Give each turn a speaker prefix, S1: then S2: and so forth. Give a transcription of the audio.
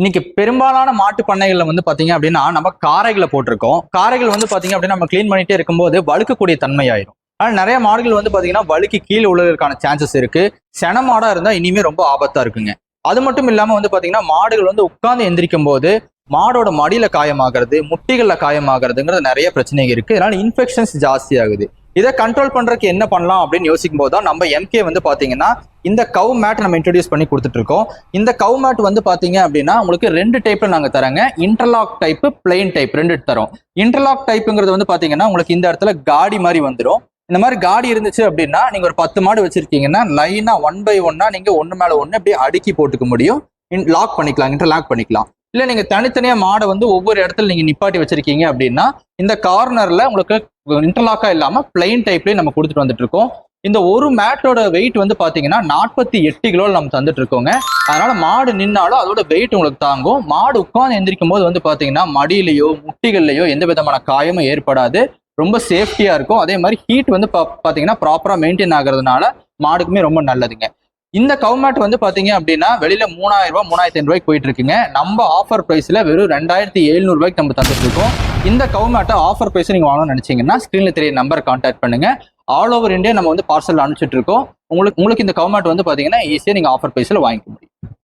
S1: இன்னைக்கு பெரும்பாலான மாட்டு பண்ணைகள்ல வந்து பாத்தீங்க அப்படின்னா நம்ம காரைகளை போட்டிருக்கோம். காரைகள் வந்து பாத்தீங்க அப்படின்னா நம்ம க்ளீன் பண்ணிட்டே இருக்கும்போது வழுக்கக்கூடிய தன்மை ஆயிரும் ஆனால் நிறைய மாடுகள் வந்து பாத்தீங்கன்னா வழுக்கி கீழே உள்ளதற்கான சான்சஸ் இருக்கு. சென மாடா இருந்தா இனிமே ரொம்ப ஆபத்தா இருக்குங்க. அது மட்டும் இல்லாம வந்து பாத்தீங்கன்னா மாடுகள் வந்து உட்கார்ந்து எந்திரிக்கும் போது மாடோட மடியில காயமாகிறது முட்டிகள்ல காயமாகிறதுங்கிறது நிறைய பிரச்சனைகள் இருக்கு. இதனால இன்ஃபெக்ஷன்ஸ் ஜாஸ்தி ஆகுது இதை கண்ட்ரோல் பண்றதுக்கு என்ன பண்ணலாம் அப்படின்னு யோசிக்கும் போது தான் நம்ம எம்கே வந்து பாத்தீங்கன்னா இந்த கவு மேட் நம்ம இன்ட்ரடியூஸ் பண்ணி கொடுத்துட்டு இருக்கோம் இந்த கவு மேட் வந்து பாத்தீங்க அப்படின்னா உங்களுக்கு ரெண்டு டைப்ல நாங்க தரங்க இன்டர்லாக் டைப் பிளெயின் டைப் ரெண்டு தரோம் இன்டர்லாக் டைப்புங்கிறது வந்து பாத்தீங்கன்னா உங்களுக்கு இந்த இடத்துல காடி மாதிரி வந்துடும் இந்த மாதிரி காடி இருந்துச்சு அப்படின்னா நீங்க ஒரு பத்து மாடு வச்சிருக்கீங்கன்னா லைனா ஒன் பை ஒன்னா நீங்க ஒன்று மேல ஒன்று அப்படியே அடுக்கி போட்டுக்க முடியும். லாக் பண்ணிக்கலாம் இன்டர்லாக் பண்ணிக்கலாம். இல்ல நீங்க தனித்தனியா மாடை வந்து ஒவ்வொரு இடத்துல நீங்க நிப்பாட்டி வச்சிருக்கீங்க அப்படின்னா இந்த கார்னர்ல உங்களுக்கு இன்டர்லாக்கா இல்லாம பிளைன் டைப்லேயே நம்ம கொடுத்துட்டு வந்துட்டு இருக்கோம் இந்த ஒரு மேட்டோட வெயிட் வந்து பாத்தீங்கன்னா நாற்பத்தி எட்டு கிலோல நம்ம தந்துட்டு இருக்கோங்க. அதனால மாடு நின்னாலும் அதோட வெயிட் உங்களுக்கு தாங்கும். மாடு உட்காந்து எந்திரிக்கும் போது வந்து பாத்தீங்கன்னா மடியிலையோ முட்டிகள்லையோ எந்த விதமான காயமும் ஏற்படாது. ரொம்ப சேஃப்டியா இருக்கும். அதே மாதிரி ஹீட் வந்து பா- பாத்தீங்கன்னா ப்ராப்பரா மெயின்டைன் ஆகுறதுனால மாடுக்குமே ரொம்ப நல்லதுங்க. இந்த கவுமேட் வந்து பாத்தீங்க அப்படின்னா வெளியில மூணாயிரம் ரூபாய் மூணாயிரத்தி ரூபாய்க்கு போயிட்டு இருக்குங்க நம்ம ஆஃபர் பிரைஸ்ல வெறும் ரெண்டாயிரத்தி எழுநூறு ரூபாய்க்கு நம்ம தந்துட்டு இருக்கோம். இந்த கவுமேட்டை ஆஃபர் பிரைஸ் நீங்க வாங்கணும்னு நினைச்சீங்கன்னா ஸ்கிரீன்ல தெரிய நம்பர் கான்டாக்ட் பண்ணுங்க. ஆல் ஓவர் இந்தியா நம்ம வந்து பார்சல் அனுப்பிச்சிட்டு இருக்கோம். உங்களுக்கு உங்களுக்கு இந்த கவர்மெண்ட் வந்து பார்த்தீங்கன்னா ஈஸியாக நீங்கள் ஆஃபர் ப்ரைஸில் வாங்கிக்க முடியும்.